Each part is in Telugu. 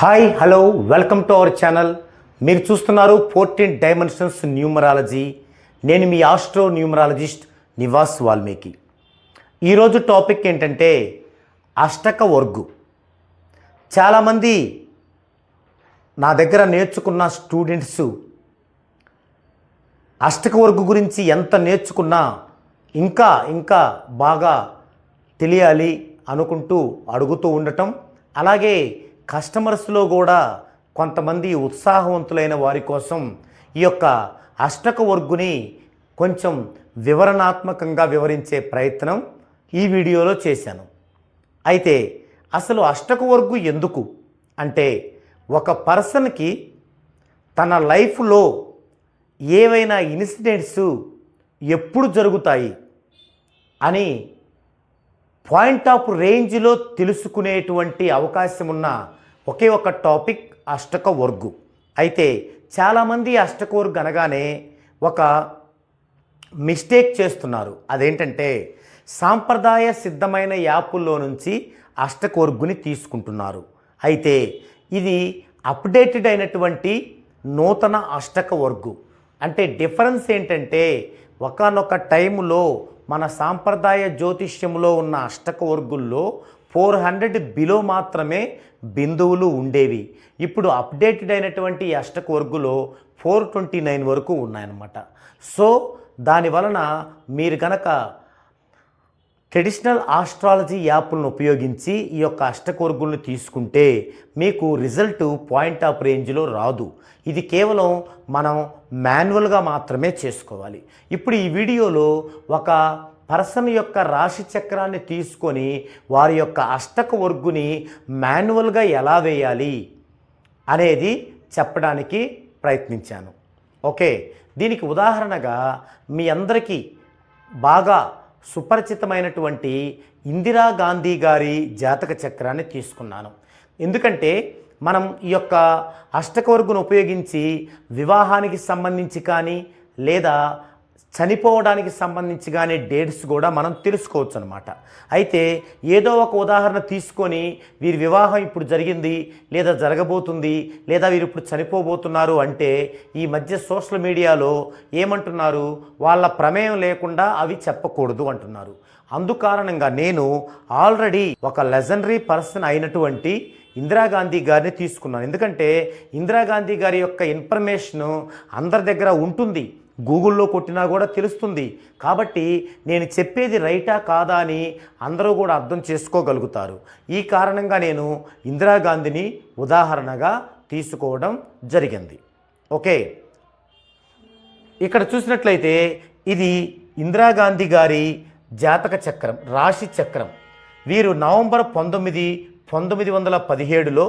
Hi hello welcome to our channel. మీరు చూస్తున్నారు ఫోర్టీన్ డైమెన్షన్స్ న్యూమరాలజీ. నేను మీ ఆస్ట్రో న్యూమరాలజిస్ట్ నివాస్ వాల్మీకి. ఈరోజు టాపిక్ ఏంటంటే అష్టక వర్గు చాలామంది నా దగ్గర నేర్చుకున్న స్టూడెంట్స్ అష్టక వర్గు గురించి ఎంత నేర్చుకున్నా ఇంకా ఇంకా బాగా తెలియాలి అనుకుంటూ అడుగుతూ ఉండటం. అలాగే కస్టమర్స్లో కూడా కొంతమంది ఉత్సాహవంతులైన వారి కోసం ఈ యొక్క అష్టక వర్గుని కొంచెం వివరణాత్మకంగా వివరించే ప్రయత్నం ఈ వీడియోలో చేశాను. అయితే అసలు అష్టక వర్గు ఎందుకు? అంటే ఒక పర్సన్కి తన లైఫ్లో ఏవైనా ఇన్సిడెంట్స్ ఎప్పుడు జరుగుతాయి అని పాయింట్ ఆఫ్ రేంజ్లో తెలుసుకునేటువంటి అవకాశం ఉన్న ఒకే ఒక టాపిక్ అష్టక వర్గు అయితే చాలామంది అష్టక వర్గు అనగానే ఒక మిస్టేక్ చేస్తున్నారు. అదేంటంటే సాంప్రదాయ సిద్ధమైన యాపుల్లో నుంచి అష్టక వర్గుని తీసుకుంటున్నారు. అయితే ఇది అప్డేటెడ్ అయినటువంటి నూతన అష్టక వర్గు అంటే డిఫరెన్స్ ఏంటంటే ఒకనొక టైంలో మన సాంప్రదాయ జ్యోతిష్యంలో ఉన్న అష్టక వర్గుల్లో ఫోర్ హండ్రెడ్ బిలో మాత్రమే బిందువులు ఉండేవి. ఇప్పుడు అప్డేటెడ్ అయినటువంటి ఈ అష్టక వర్గులో ఫోర్ ట్వంటీ నైన్ వరకు ఉన్నాయన్నమాట. సో దాని వలన మీరు కనుక ట్రెడిషనల్ ఆస్ట్రాలజీ యాప్లను ఉపయోగించి ఈ యొక్క అష్టకోర్గులను తీసుకుంటే మీకు రిజల్ట్ పాయింట్ ఆఫ్ రేంజ్లో రాదు. ఇది కేవలం మనం మాన్యువల్గా మాత్రమే చేసుకోవాలి. ఇప్పుడు ఈ వీడియోలో ఒక పర్సన్ యొక్క రాశి చక్రాన్ని తీసుకొని వారి యొక్క అష్టక వర్గుని మాన్యువల్గా ఎలా వేయాలి అనేది చెప్పడానికి ప్రయత్నించాను. ఓకే దీనికి ఉదాహరణగా మీ అందరికీ బాగా సుపరిచితమైనటువంటి ఇందిరాగాంధీ గారి జాతక చక్రాన్ని తీసుకున్నాను. ఎందుకంటే మనం ఈ యొక్క అష్టకవర్గును ఉపయోగించి వివాహానికి సంబంధించి కానీ లేదా చనిపోవడానికి సంబంధించి కానీ డేట్స్ కూడా మనం తెలుసుకోవచ్చు అనమాట అయితే ఏదో ఒక ఉదాహరణ తీసుకొని వీరి వివాహం ఇప్పుడు జరిగింది లేదా జరగబోతుంది లేదా వీరు ఇప్పుడు చనిపోబోతున్నారు అంటే ఈ మధ్య సోషల్ మీడియాలో ఏమంటున్నారు? వాళ్ళ ప్రమేయం లేకుండా అవి చెప్పకూడదు అంటున్నారు. అందుకారణంగా నేను ఆల్రెడీ ఒక లెజనరీ పర్సన్ అయినటువంటి ఇందిరాగాంధీ గారిని తీసుకున్నాను. ఎందుకంటే ఇందిరాగాంధీ గారి యొక్క ఇన్ఫర్మేషన్ అందరి దగ్గర ఉంటుంది. గూగుల్లో కొట్టినా కూడా తెలుస్తుంది. కాబట్టి నేను చెప్పేది రైటా కాదా అని అందరూ కూడా అర్థం చేసుకోగలుగుతారు. ఈ కారణంగా నేను ఇందిరాగాంధీని ఉదాహరణగా తీసుకోవడం జరిగింది. ఓకే. ఇక్కడ చూసినట్లయితే ఇది ఇందిరాగాంధీ గారి జాతక చక్రం రాశి చక్రం. వీరు నవంబర్ పంతొమ్మిది పంతొమ్మిది వందల పదిహేడులో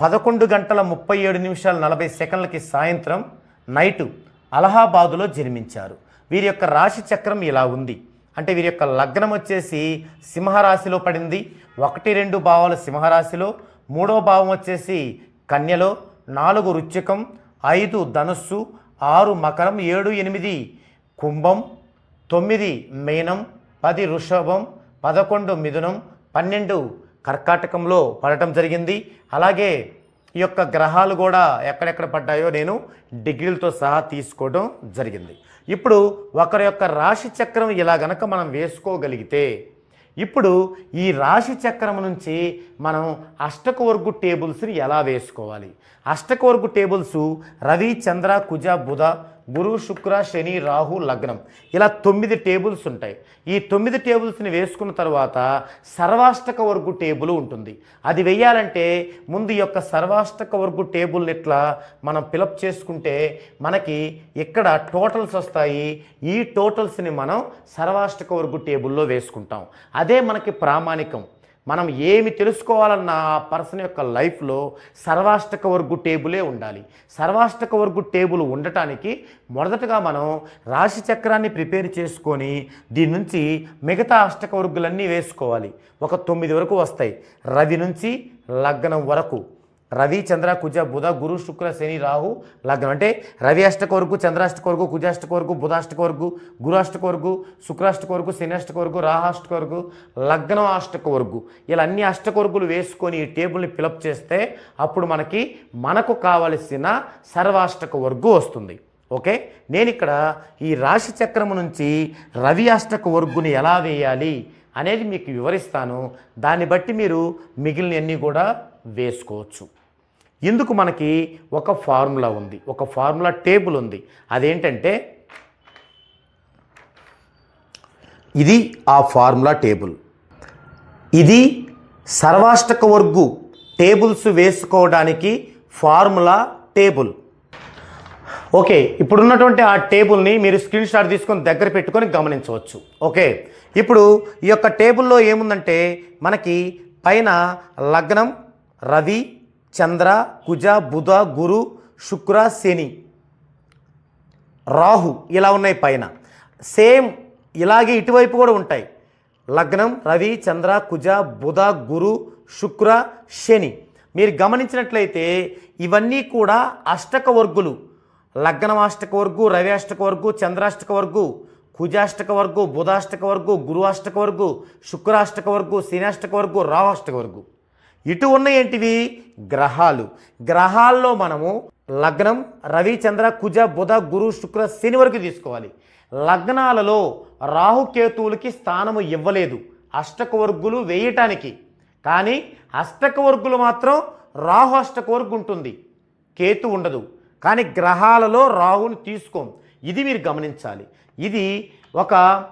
పదకొండు గంటల ముప్పై ఏడు నిమిషాల నలభై సెకండ్లకి సాయంత్రం నైటు అలహాబాదులో జన్మించారు. వీరి యొక్క రాశి చక్రం ఇలా ఉంది. అంటే వీరి యొక్క లగ్నం వచ్చేసి సింహరాశిలో పడింది. ఒకటి రెండు భావాలు సింహరాశిలో మూడో భావం వచ్చేసి కన్యలో నాలుగు రుచికం ఐదు ధనుస్సు ఆరు మకరం ఏడు ఎనిమిది కుంభం తొమ్మిది మీనం పది వృషభం పదకొండు మిథునం పన్నెండు కర్కాటకంలో పడటం జరిగింది. అలాగే ఈ యొక్క గ్రహాలు కూడా ఎక్కడెక్కడ పడ్డాయో నేను డిగ్రీలతో సహా తీసుకోవడం జరిగింది. ఇప్పుడు ఒకరి యొక్క రాశి చక్రం ఇలా గనక మనం వేసుకోగలిగితే ఇప్పుడు ఈ రాశి చక్రం నుంచి మనం అష్టకవర్గు టేబుల్స్ని ఎలా వేసుకోవాలి? అష్టకవర్గు టేబుల్స్ రవి చంద్ర కుజ బుధ గురు శుక్ర శని రాహు లగ్నం. ఇలా తొమ్మిది టేబుల్స్ ఉంటాయి. ఈ తొమ్మిది టేబుల్స్ని వేసుకున్న తర్వాత సర్వాష్టక వర్గు టేబుల్ ఉంటుంది. అది వెయ్యాలంటే ముందు యొక్క సర్వాష్టక వర్గు టేబుల్ని ఇట్లా మనం ఫిలప్ చేసుకుంటే మనకి ఇక్కడ టోటల్స్ వస్తాయి? ఈ టోటల్స్ని మనం సర్వాష్టక వర్గు టేబుల్లో వేసుకుంటాం. అదే మనకి ప్రామాణికం. మనం ఏమి తెలుసుకోవాలన్న ఆ పర్సన్ యొక్క లైఫ్లో సర్వాష్టక వర్గు టేబులే ఉండాలి. సర్వాష్టక వర్గు టేబుల్ ఉండటానికి మొదటగా మనం రాశి చక్రాన్ని ప్రిపేర్ చేసుకొని దీని నుంచి మిగతా అష్టక వర్గులన్నీ వేసుకోవాలి. ఒక తొమ్మిది వరకు వస్తాయి. రవి నుంచి లగ్నం వరకు. రవి చంద్ర కుజ బుధ గురు శుక్ర శని రాహు లగ్నం. అంటే రవి అష్టక వరకు చంద్రాష్టక వరకు కుజాష్టక వరకు బుధాష్టక వరకు గురాష్టక వరకు శుక్రాష్టక వరకు శనిష్టక వరకు రాహాష్టక వరకు లగ్నం అష్టక వరకు ఇలా అన్ని అష్టక వరకులు వేసుకొని ఈ టేబుల్ని ఫిలప్ చేస్తే అప్పుడు మనకి మనకు కావలసిన సర్వాష్టక వర్గు వస్తుంది. ఓకే? నేను ఇక్కడ ఈ రాశి చక్రము నుంచి రవి అష్టక వర్గుని ఎలా వేయాలి అనేది మీకు వివరిస్తాను. దాన్ని బట్టి మీరు మిగిలినన్నీ కూడా వేసుకోవచ్చు. ఇందుకు మనకి ఒక ఫార్ములా ఉంది? ఒక ఫార్ములా టేబుల్ ఉంది. అదేంటంటే ఇది ఆ ఫార్ములా టేబుల్. ఇది సర్వాష్టక వర్గు టేబుల్స్ వేసుకోవడానికి ఫార్ములా టేబుల్. ఓకే ఇప్పుడున్నటువంటి ఆ టేబుల్ని మీరు స్క్రీన్ షాట్ తీసుకొని దగ్గర పెట్టుకొని గమనించవచ్చు. ఓకే ఇప్పుడు ఈ యొక్క టేబుల్లో ఏముందంటే మనకి పైన లగ్నం రవి చంద్ర కుజ బుధ గురు శుక్ర శని. రాహు ఇలా ఉన్నాయి పైన. సేమ్ ఇలాగే ఇటువైపు కూడా ఉంటాయి. లగ్నం రవి చంద్ర కుజ బుధ గురు శుక్ర శని. మీరు గమనించినట్లయితే ఇవన్నీ కూడా అష్టక వర్గులు. లగ్నం అష్టక వర్గు రవి అష్టక వర్గు చంద్రాష్టక వర్గు కుజాష్టక వర్గు బుధాష్టక వర్గు గురువాష్టక వర్గు శుక్రాష్టక వర్గు శనాష్టక వర్గు రావాష్టక వర్గు. ఇటు ఉన్న ఏంటివి? గ్రహాలు. గ్రహాల్లో మనము లగ్నం రవి చంద్ర కుజ బుధ గురు శుక్ర శని వరకు తీసుకోవాలి. లగ్నాలలో రాహుకేతువులకి స్థానము ఇవ్వలేదు. అష్టక వర్గులు వేయటానికి. కానీ అష్టక వర్గులు మాత్రం రాహు అష్టక వర్గు ఉంటుంది. కేతు ఉండదు. కానీ గ్రహాలలో రాహుని తీసుకోం. ఇది మీరు గమనించాలి. ఇది ఒక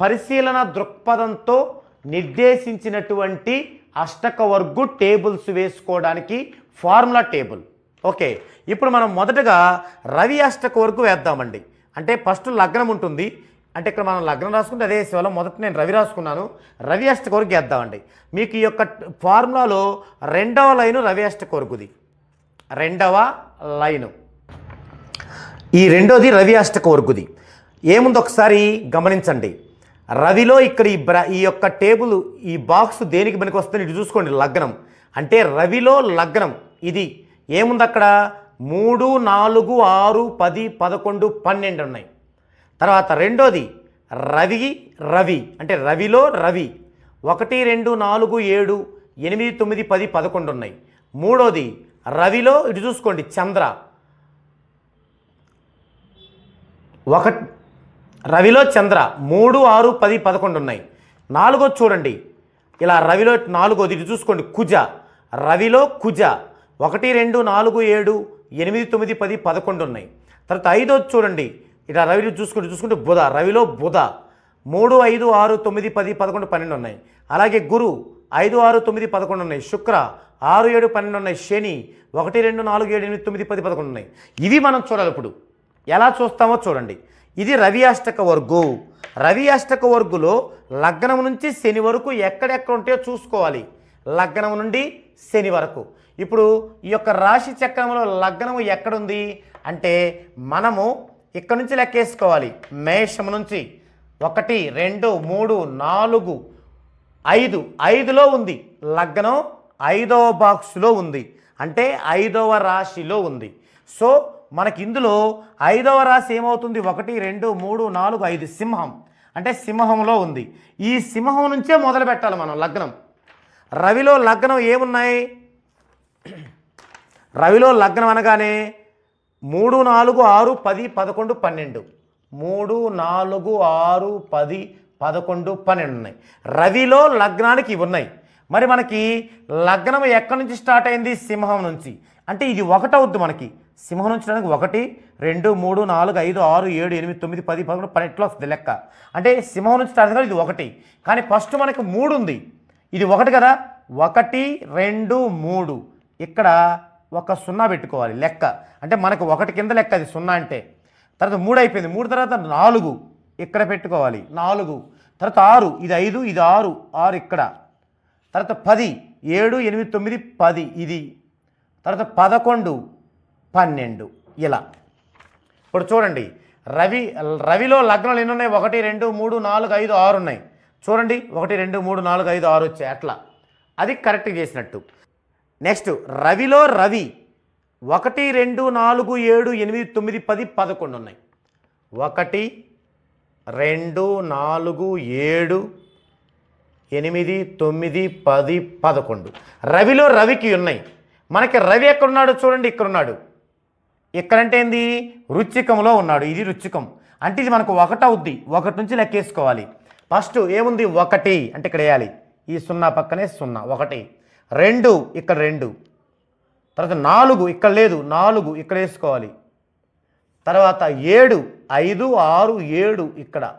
పరిశీలన దృక్పథంతో నిర్దేశించినటువంటి అష్టక వర్గు టేబుల్స్ వేసుకోవడానికి ఫార్ములా టేబుల్. ఓకే ఇప్పుడు మనం మొదటగా రవి అష్టక వర్గు వేద్దామండి. అంటే ఫస్ట్ లగ్నం ఉంటుంది. అంటే ఇక్కడ మనం లగ్నం రాసుకుంటే అదే శివలం. మొదట నేను రవి రాసుకున్నాను. రవి అష్టక వరకు వేద్దామండి. మీకు ఈ యొక్క ఫార్ములాలో రెండవ లైను రవి అష్టక వరకుది రెండవ లైను. ఈ రెండోది రవి అష్టక వర్గుది ఏముంది ఒకసారి గమనించండి. రవిలో ఇక్కడ ఈ బ్రా ఈ యొక్క టేబుల్ ఈ బాక్స్ దేనికి పనికి వస్తుంది ఇటు చూసుకోండి లగ్నం. అంటే రవిలో లగ్నం. ఇది ఏముంది అక్కడ? మూడు నాలుగు ఆరు పది పదకొండు పన్నెండు ఉన్నాయి. తర్వాత రెండోది రవి రవి. అంటే రవిలో రవి. ఒకటి రెండు నాలుగు ఏడు ఎనిమిది తొమ్మిది పది పదకొండు ఉన్నాయి. మూడోది రవిలో ఇటు చూసుకోండి చంద్ర. ఒక రవిలో చంద్ర మూడు ఆరు పది పదకొండు ఉన్నాయి. నాలుగో చూడండి. ఇలా రవిలో నాలుగోది ఇది చూసుకోండి. కుజ. రవిలో కుజ. ఒకటి రెండు నాలుగు ఏడు ఎనిమిది తొమ్మిది పది పదకొండు ఉన్నాయి. తర్వాత ఐదోది చూడండి. ఇలా రవిలో చూసుకుంటే చూసుకుంటే బుధ. రవిలో బుధ. మూడు ఐదు ఆరు తొమ్మిది పది పదకొండు పన్నెండు ఉన్నాయి. అలాగే గురు. ఐదు ఆరు తొమ్మిది పదకొండు ఉన్నాయి. శుక్ర. ఆరు ఏడు పన్నెండు ఉన్నాయి. శని. ఒకటి రెండు నాలుగు ఏడు ఎనిమిది తొమ్మిది పది పదకొండు ఉన్నాయి. ఇవి మనం చూడాలి ఇప్పుడు. ఎలా చూస్తామో చూడండి. ఇది రవి అష్టక వర్గు. రవి అష్టక వర్గులో లగ్నం నుంచి శని వరకు ఎక్కడెక్కడ ఉంటే చూసుకోవాలి. లగ్నం నుండి శని వరకు. ఇప్పుడు ఈ యొక్క రాశి చక్రంలో లగ్నము ఎక్కడుంది? అంటే మనము ఇక్కడ నుంచి లెక్కేసుకోవాలి. మేషం నుంచి ఒకటి రెండు మూడు నాలుగు ఐదు. ఐదులో ఉంది. లగ్నం ఐదవ బాక్స్లో ఉంది. అంటే ఐదవ రాశిలో ఉంది. సో మనకి ఇందులో ఐదవ రాశి ఏమవుతుంది? ఒకటి రెండు మూడు నాలుగు ఐదు సింహం. అంటే సింహంలో ఉంది. ఈ సింహం నుంచే మొదలు పెట్టాలి మనం లగ్నం. రవిలో లగ్నం ఏమున్నాయి? రవిలో లగ్నం అనగానే మూడు నాలుగు ఆరు పది పదకొండు పన్నెండు. మూడు నాలుగు ఆరు పది పదకొండు పన్నెండు ఉన్నాయి. రవిలో లగ్నానికి ఇవి ఉన్నాయి. మరి మనకి లగ్నం ఎక్కడి నుంచి స్టార్ట్ అయింది? సింహం నుంచి. అంటే ఇది ఒకటవుద్ది మనకి. సింహం నుంచి ఒకటి రెండు మూడు నాలుగు ఐదు ఆరు ఏడు ఎనిమిది తొమ్మిది పది పదకొండు పన్నెండులో వస్తుంది లెక్క. అంటే సింహం నుంచి స్టార్ట్ ఇది ఒకటి. కానీ ఫస్ట్ మనకు మూడు ఉంది. ఇది ఒకటి కదా? ఒకటి రెండు మూడు. ఇక్కడ ఒక సున్నా పెట్టుకోవాలి లెక్క. అంటే మనకు ఒకటి కింద లెక్క అది సున్నా అంటే. తర్వాత మూడు అయిపోయింది. మూడు తర్వాత నాలుగు. ఇక్కడ పెట్టుకోవాలి. నాలుగు. తర్వాత ఆరు. ఇది ఐదు ఇది ఆరు ఆరు ఇక్కడ. తర్వాత పది. ఏడు ఎనిమిది తొమ్మిది పది. ఇది. తర్వాత పదకొండు. పన్నెండు. ఇలా. ఇప్పుడు చూడండి. రవి రవిలో లగ్నాలు ఎన్ని ఉన్నాయి ఒకటి రెండు మూడు నాలుగు ఐదు ఆరు ఉన్నాయి. చూడండి. ఒకటి రెండు మూడు నాలుగు ఐదు ఆరు వచ్చాయి. అట్లా. అది కరెక్ట్ చేసినట్టు. నెక్స్ట్ రవిలో రవి ఒకటి రెండు నాలుగు ఏడు ఎనిమిది తొమ్మిది పది పదకొండు ఉన్నాయి. ఒకటి రెండు నాలుగు ఏడు ఎనిమిది తొమ్మిది పది పదకొండు. రవిలో రవికి ఉన్నాయి. మనకి రవి ఎక్కడున్నాడు? చూడండి ఇక్కడున్నాడు. ఇక్కడంటే ఏంది? రుచికంలో ఉన్నాడు. ఇది రుచికం. అంటే ఇది మనకు ఒకటవుద్ది. ఒకటి నుంచి లెక్కేసుకోవాలి ఫస్ట్ ఏముంది? ఒకటి. అంటే ఇక్కడ వేయాలి. ఈ సున్నా పక్కనే సున్నా. ఒకటి. రెండు ఇక్కడ రెండు. తర్వాత నాలుగు ఇక్కడ లేదు. నాలుగు ఇక్కడ వేసుకోవాలి. తర్వాత ఏడు. ఐదు ఆరు ఏడు ఇక్కడ.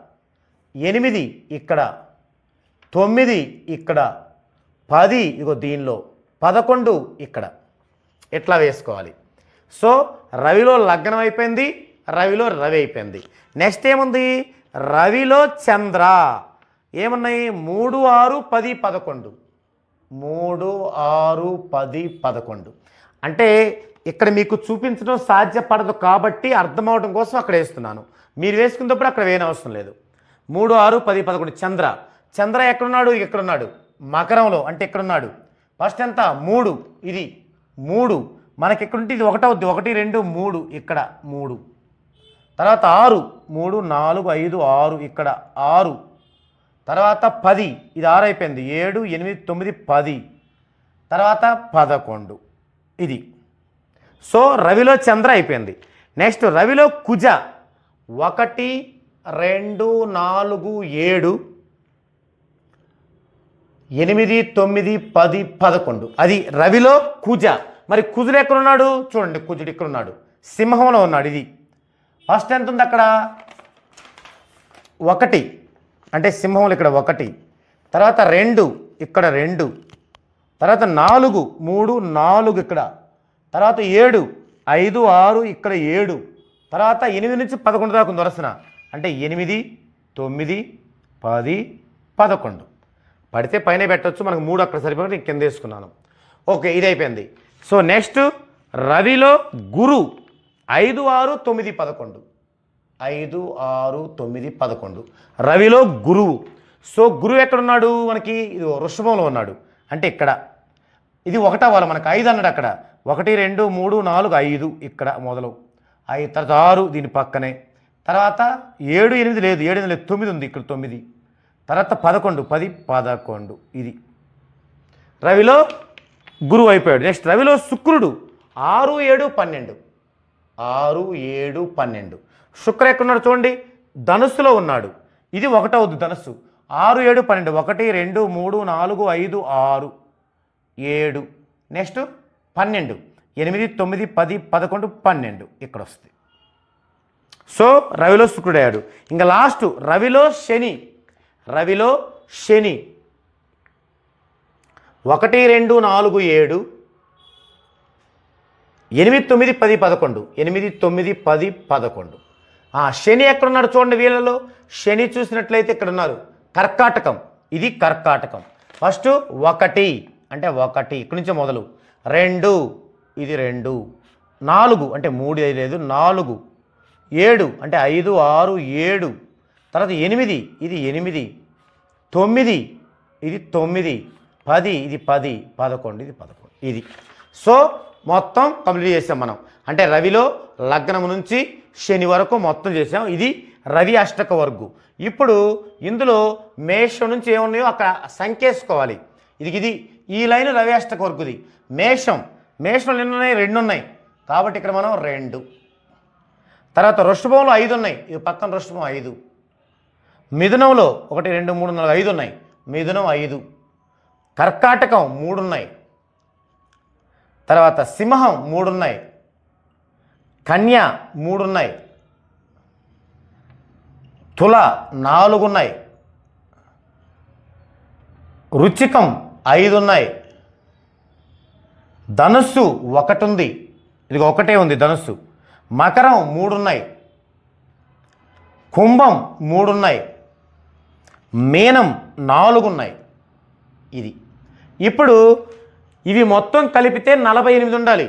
ఎనిమిది ఇక్కడ. తొమ్మిది ఇక్కడ. పది. ఇగో దీనిలో. పదకొండు ఇక్కడ. ఇట్లా వేసుకోవాలి? సో రవిలో లగ్నం అయిపోయింది రవిలో రవి అయిపోయింది. నెక్స్ట్ ఏముంది? రవిలో చంద్ర. ఏమున్నాయి? మూడు ఆరు పది పదకొండు. మూడు ఆరు పది పదకొండు. అంటే ఇక్కడ మీకు చూపించడం సాధ్యపడదు కాబట్టి అర్థమవడం కోసం అక్కడ వేస్తున్నాను. మీరు వేసుకున్నప్పుడు అక్కడ వేయనవసరం లేదు. మూడు ఆరు పది పదకొండు. చంద్ర. చంద్ర ఎక్కడున్నాడు? ఎక్కడున్నాడు మకరంలో. అంటే ఎక్కడున్నాడు? ఫస్ట్ ఎంత? మూడు. ఇది మూడు. మనకి ఎక్కడుంటే ఇది ఒకటవుద్ది. ఒకటి రెండు మూడు ఇక్కడ. మూడు. తర్వాత ఆరు. మూడు నాలుగు ఐదు ఆరు ఇక్కడ. ఆరు. తర్వాత పది. ఇది ఆరు అయిపోయింది. ఏడు ఎనిమిది తొమ్మిది పది. తర్వాత పదకొండు. ఇది. సో రవిలో చంద్ర అయిపోయింది. నెక్స్ట్ రవిలో కుజ. ఒకటి రెండు నాలుగు ఏడు. ఎనిమిది తొమ్మిది పది పదకొండు. అది రవిలో కుజ. మరి కుజుడు ఎక్కడున్నాడు? చూడండి కుజుడు ఇక్కడ ఉన్నాడు సింహంలో ఉన్నాడు ఇది. ఫస్ట్ ఎంత ఉంది అక్కడ? ఒకటి. అంటే సింహంలో ఇక్కడ ఒకటి. తర్వాత రెండు. ఇక్కడ రెండు. తర్వాత నాలుగు. మూడు నాలుగు ఇక్కడ. తర్వాత ఏడు. ఐదు ఆరు ఇక్కడ ఏడు. తర్వాత ఎనిమిది నుంచి పదకొండు దాకా ఉంది వరసన. అంటే ఎనిమిది తొమ్మిది పది పదకొండు. పడితే పైన పెట్టచ్చు. మనకు మూడు అక్కడ సరిపోయి నేను కింద వేసుకున్నాను. ఓకే ఇది అయిపోయింది. సో నెక్స్ట్ రవిలో గురు ఐదు ఆరు తొమ్మిది పదకొండు. ఐదు ఆరు తొమ్మిది పదకొండు. రవిలో గురువు సో గురువు ఎక్కడున్నాడు మనకి? ఇది వృషభంలో ఉన్నాడు. అంటే ఇక్కడ. ఇది ఒకటవ్వాలి మనకు? ఐదు అన్నాడు అక్కడ. ఒకటి రెండు మూడు నాలుగు ఐదు ఇక్కడ మొదలు ఐదు తర్వాత ఆరు దీని పక్కనే. తర్వాత ఏడు ఎనిమిది లేదు. ఏడు ఎనిమిది లేదు. తొమ్మిది ఉంది ఇక్కడ తొమ్మిది. తర్వాత పదకొండు. పది పదకొండు. ఇది. రవిలో గురువు అయిపోయాడు. నెక్స్ట్ రవిలో శుక్రుడు. ఆరు ఏడు పన్నెండు. ఆరు ఏడు పన్నెండు. శుక్ర ఎక్కడున్నాడు చూడండి? ధనుస్సులో ఉన్నాడు. ఇది ఒకటవుద్ది ధనుస్సు ఆరు ఏడు పన్నెండు. ఒకటి రెండు మూడు నాలుగు ఐదు ఆరు ఏడు. నెక్స్ట్ పన్నెండు. ఎనిమిది తొమ్మిది పది పదకొండు పన్నెండు. ఇక్కడ వస్తుంది సో రవిలో శుక్రుడు అయ్యాడు ఇంకా లాస్ట్ రవిలో శని. రవిలో శని. ఒకటి రెండు నాలుగు ఏడు ఎనిమిది తొమ్మిది పది పదకొండు. ఎనిమిది తొమ్మిది పది పదకొండు. ఆ శని ఎక్కడున్నాడు చూడండి వీళ్ళలో? శని చూసినట్లయితే ఇక్కడ ఉన్నారు కర్కాటకం. ఇది కర్కాటకం. ఫస్ట్ ఒకటి అంటే ఒకటి ఇక్కడి నుంచి మొదలు. రెండు ఇది రెండు. నాలుగు అంటే మూడు ఐదు లేదు నాలుగు. ఏడు అంటే ఐదు ఆరు ఏడు. తర్వాత ఎనిమిది ఇది ఎనిమిది. తొమ్మిది ఇది తొమ్మిది. పది ఇది పది పదకొండు ఇది పదకొండు. ఇది. సో మొత్తం కంప్లీట్ చేసాం మనం. అంటే రవిలో లగ్నం నుంచి శని వరకు మొత్తం చేసాం. ఇది రవి అష్టక వర్గు. ఇప్పుడు ఇందులో మేషం నుంచి ఏమున్నాయో అక్కడ సంకేసుకోవాలి. ఇది ఇది ఈ లైన్ రవి అష్టక వర్గుది. మేషం. మేషంలో ఎన్ని ఉన్నాయి? రెండు ఉన్నాయి. కాబట్టి ఇక్కడ మనం రెండు. తర్వాత వృషభంలో ఐదు ఉన్నాయి. ఇది పక్కన వృషభం ఐదు. మిథునంలో ఒకటి రెండు మూడు నాలుగు ఐదు ఉన్నాయి. మిథునం ఐదు. కర్కాటకం మూడు ఉన్నాయి తర్వాత సింహం మూడు ఉన్నాయి కన్య మూడు ఉన్నాయి తుల నాలుగు ఉన్నాయి రుచికం ఐదు ఉన్నాయి ధనుస్సు ఒకటి ఉంది ఇది ఒకటే ఉంది ధనుస్సు. మకరం మూడు ఉన్నాయి కుంభం మూడు ఉన్నాయి మీనం నాలుగు ఉన్నాయి ఇది ఇప్పుడు ఇవి మొత్తం కలిపితే నలభై ఎనిమిది ఉండాలి.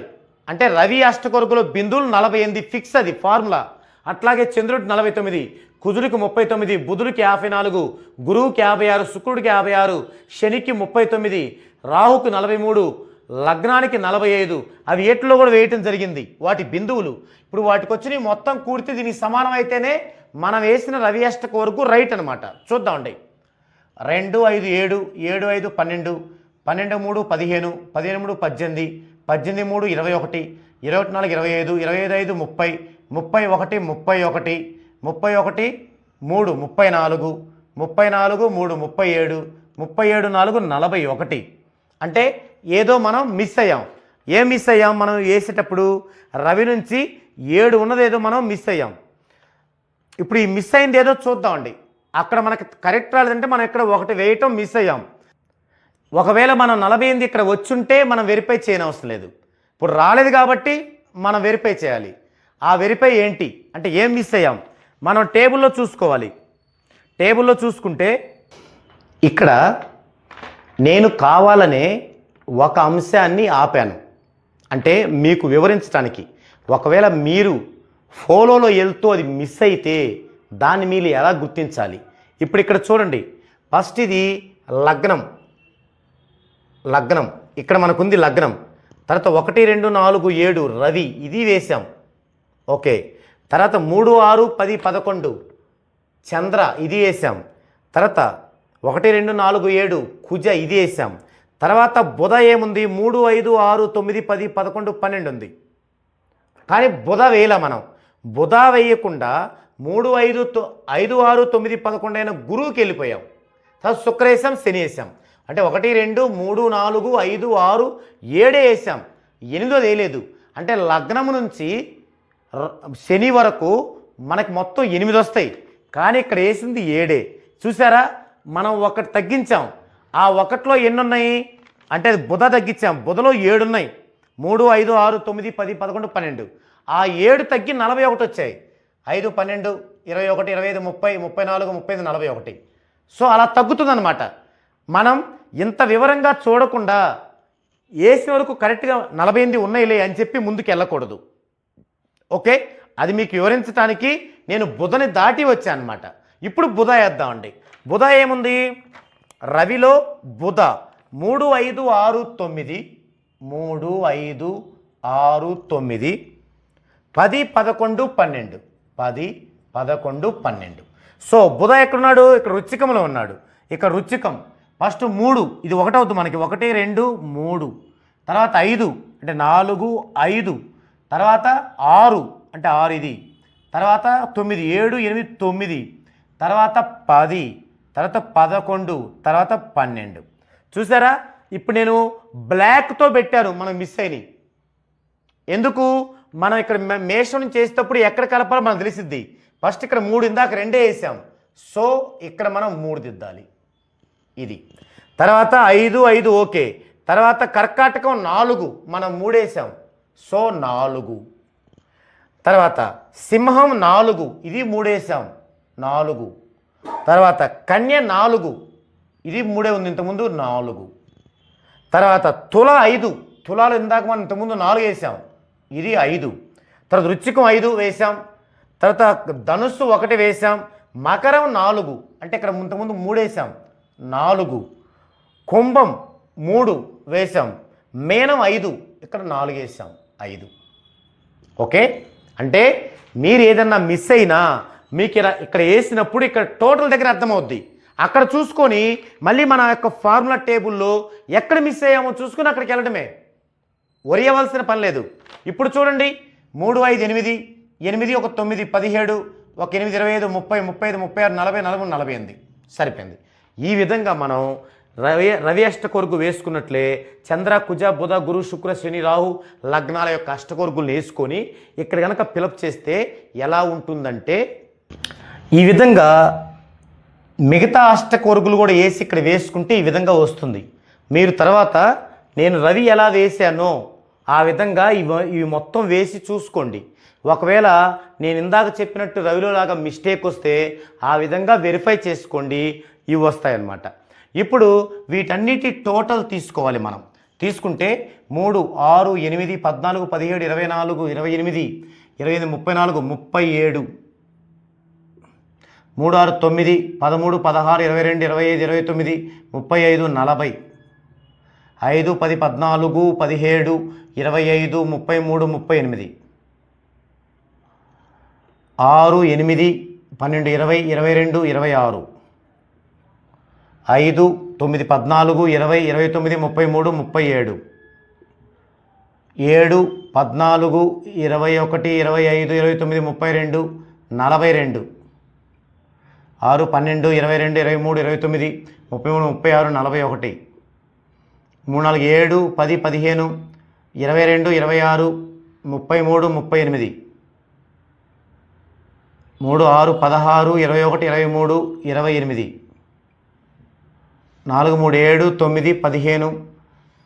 అంటే రవి అష్టకొరకులో బిందువులు నలభై ఎనిమిది ఫిక్స్ అది ఫార్ములా. అట్లాగే చంద్రుడికి నలభై తొమ్మిది కుజుడికి ముప్పై తొమ్మిది బుధుడికి యాభై నాలుగు గురువుకి యాభై ఆరు శుక్రుడికి యాభై ఆరు శనికి ముప్పై తొమ్మిది రాహుకు నలభై మూడు లగ్నానికి నలభై ఐదు అవి ఏట్లో కూడా వేయటం జరిగింది. వాటి బిందువులు. ఇప్పుడు వాటికి వచ్చినవి మొత్తం కూడితే దీనికి సమానం అయితేనే మనం వేసిన రవి అష్టక వరకు రైట్ అనమాట చూద్దామండి. రెండు ఐదు ఏడు ఏడు ఐదు పన్నెండు పన్నెండు మూడు పదిహేను పదిహేను మూడు పద్దెనిమిది పద్దెనిమిది మూడు ఇరవై ఒకటి ఇరవై ఒకటి నాలుగు ఇరవై ఐదు ఇరవై ఐదు ఐదు ముప్పై ముప్పై ఒకటి ముప్పై ఒకటి ముప్పై ఒకటి మూడు ముప్పై నాలుగు ముప్పై నాలుగు మూడు ముప్పై ఏడు ముప్పై ఏడు నాలుగు నలభై ఒకటి. అంటే ఏదో మనం మిస్ అయ్యాం. ఏం మిస్ అయ్యాం మనం వేసేటప్పుడు? రవి నుంచి ఏడు ఉన్నదేదో మనం మిస్ అయ్యాం. ఇప్పుడు ఈ మిస్ అయింది ఏదో చూద్దామండి. అక్కడ మనకి కరెక్ట్ రాలేదంటే మనం ఇక్కడ ఒకటి వేయటం మిస్ అయ్యాం. ఒకవేళ మనం నలభై ఎనిమిది ఇక్కడ వచ్చుంటే మనం వెరిఫై చేయనవసరం లేదు. ఇప్పుడు రాలేదు కాబట్టి మనం వెరిఫై చేయాలి. ఆ వెరిఫై ఏంటి? అంటే ఏం మిస్ అయ్యాం? మనం టేబుల్లో చూసుకోవాలి. టేబుల్లో చూసుకుంటే ఇక్కడ నేను కావాలనే ఒక అంశాన్ని ఆపాను. అంటే మీకు వివరించడానికి ఒకవేళ మీరు ఫోలోలో వెళ్తూ అది మిస్ అయితే దాన్ని మీరు ఎలా గుర్తించాలి? ఇప్పుడు ఇక్కడ చూడండి. ఫస్ట్ ఇది లగ్నం. లగ్నం. ఇక్కడ మనకుంది లగ్నం. తర్వాత ఒకటి రెండు నాలుగు ఏడు రవి. ఇది వేశాం. ఓకే. తర్వాత మూడు ఆరు పది పదకొండు. చంద్ర ఇది వేసాం తర్వాత ఒకటి రెండు నాలుగు ఏడు కుజ ఇది వేసాం తర్వాత బుధ ఏముంది? మూడు ఐదు ఆరు తొమ్మిది పది పదకొండు పన్నెండు ఉంది. కానీ బుధ వేయల మనం. బుధ వేయకుండా మూడు ఐదు తొ- ఐదు ఆరు తొమ్మిది పదకొండు అయిన గురువుకి వెళ్ళిపోయాం. తర్వాత శుక్ర వేసాం శని వేసాం అంటే ఒకటి రెండు మూడు నాలుగు ఐదు ఆరు ఏడే వేసాం. ఎనిమిదో వేయలేదు. అంటే లగ్నము నుంచి శని వరకు మనకి మొత్తం ఎనిమిది వస్తాయి. కానీ ఇక్కడ వేసింది ఏడే. చూసారా? మనం ఒకటి తగ్గించాం. ఆ ఒకటిలో ఎన్ని ఉన్నాయి అంటే బుధ తగ్గించాం. బుధలో ఏడు ఉన్నాయి మూడు ఐదు ఆరు తొమ్మిది పది పదకొండు పన్నెండు. ఆ ఏడు తగ్గి నలభై ఒకటి వచ్చాయి. ఐదు పన్నెండు ఇరవై ఒకటి ఇరవై ఐదు ముప్పై ముప్పై నాలుగు ముప్పై ఐదు నలభై ఒకటి. సో అలా తగ్గుతుందన్నమాట. మనం ఇంత వివరంగా చూడకుండా వేసిన వరకు కరెక్ట్గా నలభై ఎనిమిది ఉన్నాయిలే అని చెప్పి ముందుకు వెళ్ళకూడదు ఓకే? అది మీకు వివరించడానికి నేను బుధని దాటి వచ్చాను అనమాట ఇప్పుడు బుధ వేద్దామండి. బుధ ఏముంది? రవిలో బుధ మూడు ఐదు ఆరు తొమ్మిది మూడు ఐదు ఆరు తొమ్మిది పది పదకొండు పన్నెండు పది పదకొండు పన్నెండు. సో బుధ ఎక్కడున్నాడు? ఇక్కడ రుచికంలో ఉన్నాడు. ఇక రుచికం ఫస్ట్ మూడు ఇది ఒకటవుతుంది మనకి. ఒకటి రెండు మూడు. తర్వాత ఐదు అంటే నాలుగు ఐదు. తర్వాత ఆరు అంటే ఆరు ఇది. తర్వాత తొమ్మిది ఏడు ఎనిమిది తొమ్మిది. తర్వాత పది. తర్వాత పదకొండు. తర్వాత పన్నెండు. చూసారా? ఇప్పుడు నేను బ్లాక్తో పెట్టాను మనం మిస్ అయినవి ఎందుకు? మనం ఇక్కడ మే- మేషం చేసేటప్పుడు ఎక్కడ కలపాలో మనకు తెలిసిద్ది. ఫస్ట్ ఇక్కడ మూడు ఇందాక రెండే వేసాం. సో ఇక్కడ మనం మూడు దిద్దాలి. ఇది. తర్వాత ఐదు ఐదు ఓకే. తర్వాత కర్కాటకం నాలుగు మనం మూడేసాం సో నాలుగు. తర్వాత సింహం నాలుగు ఇది మూడేసాం నాలుగు. తర్వాత కన్య నాలుగు ఇది మూడే ఉంది ఇంతకుముందు నాలుగు. తర్వాత తుల ఐదు తులాలు ఇందాక మనం ఇంతకుముందు నాలుగు వేసాం ఇది ఐదు. తర్వాత రుచికం ఐదు వేసాం తర్వాత ధనుస్సు ఒకటి వేసాం మకరం నాలుగు అంటే ఇక్కడ ఇంతకుముందు మూడు నాలుగు. కుంభం మూడు వేసాం మేనం ఐదు. ఇక్కడ నాలుగు వేసాం ఐదు. ఓకే? అంటే మీరు ఏదన్నా మిస్ అయినా మీకు ఇలా ఇక్కడ వేసినప్పుడు ఇక్కడ టోటల్ దగ్గర అర్థమవుద్ది. అక్కడ చూసుకొని మళ్ళీ మన యొక్క ఫార్ములా టేబుల్లో ఎక్కడ మిస్ అయ్యామో చూసుకొని అక్కడికి వెళ్ళడమే. ఒరియవలసిన పని లేదు. ఇప్పుడు చూడండి. మూడు ఐదు ఎనిమిది. ఎనిమిది ఒక తొమ్మిది పదిహేడు. ఒక ఎనిమిది ఇరవై ఐదు ముప్పై ముప్పై ఐదు ముప్పై ఆరు నలభై నలభై నలభై ఎనిమిది. సరిపోయింది. ఈ విధంగా మనం రవి రవి అష్టకొరుగు వేసుకున్నట్లే చంద్ర కుజ బుధ గురు శుక్ర శని రాహు లగ్నాల యొక్క అష్టకొరుగులను వేసుకొని ఇక్కడ కనుక పిలప్ చేస్తే ఎలా ఉంటుందంటే ఈ విధంగా మిగతా అష్టకొరుగులు కూడా వేసి ఇక్కడ వేసుకుంటే ఈ విధంగా వస్తుంది. మీరు తర్వాత నేను రవి ఎలా వేశానో ఆ విధంగా ఇవి ఇవి మొత్తం వేసి చూసుకోండి. ఒకవేళ నేను ఇందాక చెప్పినట్టు రవిలో లాగా మిస్టేక్ వస్తే ఆ విధంగా వెరిఫై చేసుకోండి ఇవి వస్తాయన్నమాట. ఇప్పుడు వీటన్నిటి టోటల్ తీసుకోవాలి మనం. తీసుకుంటే మూడు ఆరు ఎనిమిది పద్నాలుగు పదిహేడు ఇరవై నాలుగు ఇరవై ఎనిమిది ఇరవై ఎనిమిది ముప్పై నాలుగు ముప్పై ఏడు. మూడు ఆరు తొమ్మిది పదమూడు పదహారు ఇరవై రెండు ఇరవై ఐదు ఇరవై తొమ్మిది ముప్పై ఐదు నలభై. ఐదు పది పద్నాలుగు పదిహేడు ఇరవై ఐదు ముప్పై మూడు ముప్పై ఎనిమిది. ఆరు ఎనిమిది పన్నెండు ఇరవై ఇరవై రెండు ఇరవై ఆరు. ఐదు తొమ్మిది పద్నాలుగు ఇరవై ఇరవై తొమ్మిది ముప్పై మూడు ముప్పై ఏడు. ఏడు పద్నాలుగు ఇరవై ఒకటి ఇరవై ఐదు ఇరవై తొమ్మిది ముప్పై రెండు నలభై రెండు. ఆరు పన్నెండు ఇరవై రెండు ఇరవై మూడు ఇరవై తొమ్మిది ముప్పై మూడు ముప్పై ఆరు నలభై ఒకటి. మూడు నాలుగు ఏడు పది పదిహేను ఇరవై రెండు ఇరవై ఆరు ముప్పై మూడు ముప్పై ఎనిమిది. మూడు ఆరు పదహారు ఇరవై ఒకటి ఇరవై మూడు ఇరవై ఎనిమిది. నాలుగు మూడు ఏడు తొమ్మిది పదిహేను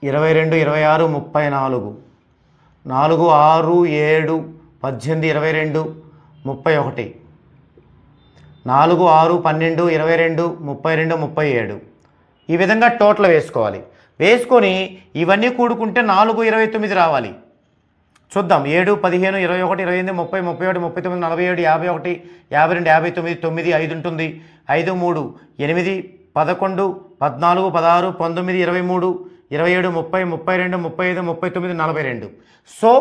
ఇరవై రెండు ఇరవై ఆరు ముప్పై నాలుగు. నాలుగు ఆరు ఏడు పద్దెనిమిది ఇరవై రెండు ముప్పై ఒకటి. నాలుగు ఆరు పన్నెండు ఇరవై రెండు ముప్పై రెండు ముప్పై ఏడు. ఈ విధంగా టోటల్ వేసుకోవాలి. వేసుకొని ఇవన్నీ కూడుకుంటే నాలుగు ఇరవై తొమ్మిది రావాలి. చూద్దాం. ఏడు పదిహేను ఇరవై ఒకటి ఇరవై ఎనిమిది ముప్పై ముప్పై ఒకటి ముప్పై తొమ్మిది నలభై ఏడు యాభై ఒకటి యాభై రెండు యాభై తొమ్మిది తొమ్మిది ఐదు ఉంటుంది. ఐదు మూడు ఎనిమిది పదకొండు పద్నాలుగు పదహారు పంతొమ్మిది ఇరవై మూడు ఇరవై ఏడు ముప్పై ముప్పై రెండు ముప్పై ఐదు ముప్పై తొమ్మిది నలభై రెండు. సో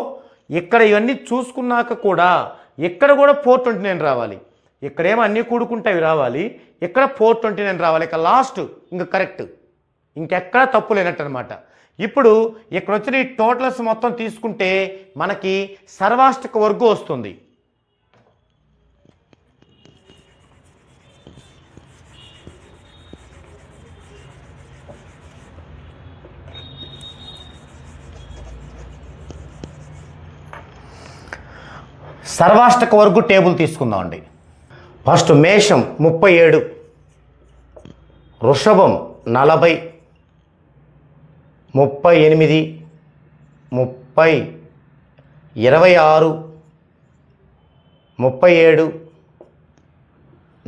ఇక్కడ ఇవన్నీ చూసుకున్నాక కూడా ఇక్కడ కూడా ఫోర్ ట్వంటీ నైన్ రావాలి. ఇక్కడేమో అన్నీ కూడుకుంటే అవి రావాలి. ఇక్కడ ఫోర్ ట్వంటీ నైన్ రావాలి. ఇక లాస్ట్ ఇంకా కరెక్ట్ ఇంకెక్కడా తప్పు లేనట్టు అనమాట ఇప్పుడు ఇక్కడ వచ్చిన ఈ టోటల్స్ మొత్తం తీసుకుంటే మనకి సర్వాష్టక వర్గం వస్తుంది. సర్వాష్టక వర్గు టేబుల్ తీసుకుందామండి ఫస్ట్ మేషం ముప్పై ఏడు వృషభం నలభై ముప్పై ఎనిమిది ముప్పై ఇరవై ఆరు ముప్పై ఏడు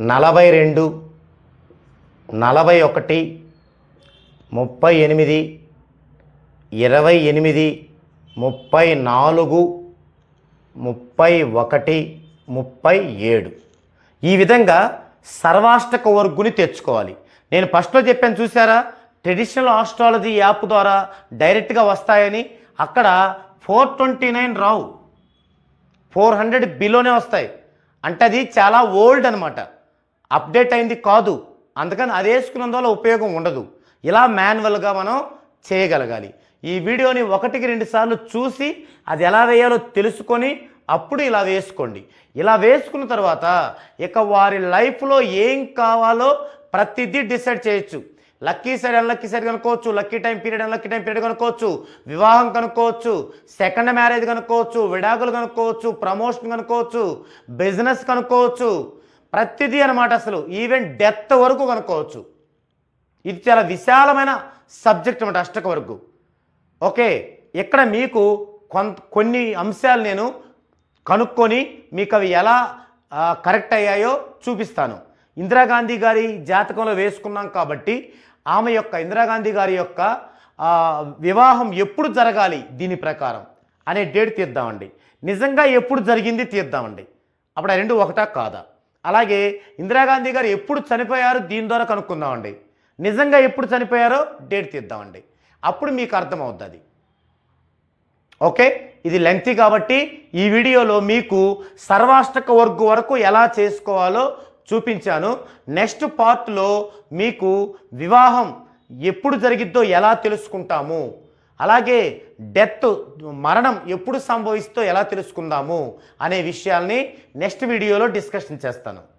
నలభై రెండు నలభై ఒకటి ముప్పై ఎనిమిది ఇరవై ఎనిమిది ముప్పై నాలుగు ముప్పై ఒకటి ముప్పై ఏడు. ఈ విధంగా సర్వాష్టక వర్గుని తెచ్చుకోవాలి. నేను ఫస్ట్లో చెప్పాను చూసారా? ట్రెడిషనల్ ఆస్ట్రాలజీ యాప్ ద్వారా డైరెక్ట్గా వస్తాయని అక్కడ ఫోర్ ట్వంటీ నైన్ రావు. ఫోర్ హండ్రెడ్ బిలోనే వస్తాయి. అంటే అది చాలా ఓల్డ్ అనమాట అప్డేట్ అయింది కాదు. అందుకని అది వేసుకున్నందువల్ల ఉపయోగం ఉండదు. ఇలా మాన్యువల్గా మనం చేయగలగాలి. ఈ వీడియోని ఒకటికి రెండు సార్లు చూసి అది ఎలా వేయాలో తెలుసుకొని అప్పుడు ఇలా వేసుకోండి. ఇలా వేసుకున్న తర్వాత ఇక వారి లైఫ్లో ఏం కావాలో ప్రతిదీ డిసైడ్ చేయొచ్చు. లక్కీ సైడ్ అన్లక్కీ సైడ్ కనుక్కోవచ్చు lucky time period unlucky time period కనుక్కోవచ్చు వివాహం కనుక్కోవచ్చు సెకండ్ మ్యారేజ్ కనుక్కోవచ్చు విడాకులు కనుక్కోవచ్చు ప్రమోషన్ కనుక్కోవచ్చు బిజినెస్ కనుక్కోవచ్చు ప్రతిదీ అనమాట అసలు ఈవెన్ డెత్ వరకు కనుక్కోవచ్చు. ఇది చాలా విశాలమైన సబ్జెక్ట్ అనమాట అష్టక వరకు. ఓకే ఇక్కడ మీకు కొంత కొన్ని అంశాలు నేను కనుక్కొని మీకు అవి ఎలా కరెక్ట్ అయ్యాయో చూపిస్తాను. ఇందిరాగాంధీ గారి జాతకంలో వేసుకున్నాం కాబట్టి ఆమె యొక్క ఇందిరాగాంధీ గారి యొక్క వివాహం ఎప్పుడు జరగాలి? దీని ప్రకారం. అనే డేట్ తీద్దామండి. నిజంగా ఎప్పుడు జరిగింది తీద్దామండి. అప్పుడు ఆ రెండు ఒకటా కాదా? అలాగే ఇందిరాగాంధీ గారు ఎప్పుడు చనిపోయారు? దీని ద్వారా కనుక్కుందామండి. నిజంగా ఎప్పుడు చనిపోయారో డేట్ తీద్దామండి. అప్పుడు మీకు అర్థమవుతుంది ఓకే? ఇది లెంగ్తీ కాబట్టి ఈ వీడియోలో మీకు సర్వాష్టక వర్గు వరకు ఎలా చేసుకోవాలో చూపించాను. నెక్స్ట్ పార్ట్లో మీకు వివాహం ఎప్పుడు జరిగిద్దో ఎలా తెలుసుకుంటాము? అలాగే డెత్ మరణం ఎప్పుడు సంభవిస్తో ఎలా తెలుసుకుందాము? అనే విషయాల్ని నెక్స్ట్ వీడియోలో డిస్కషన్ చేస్తాను.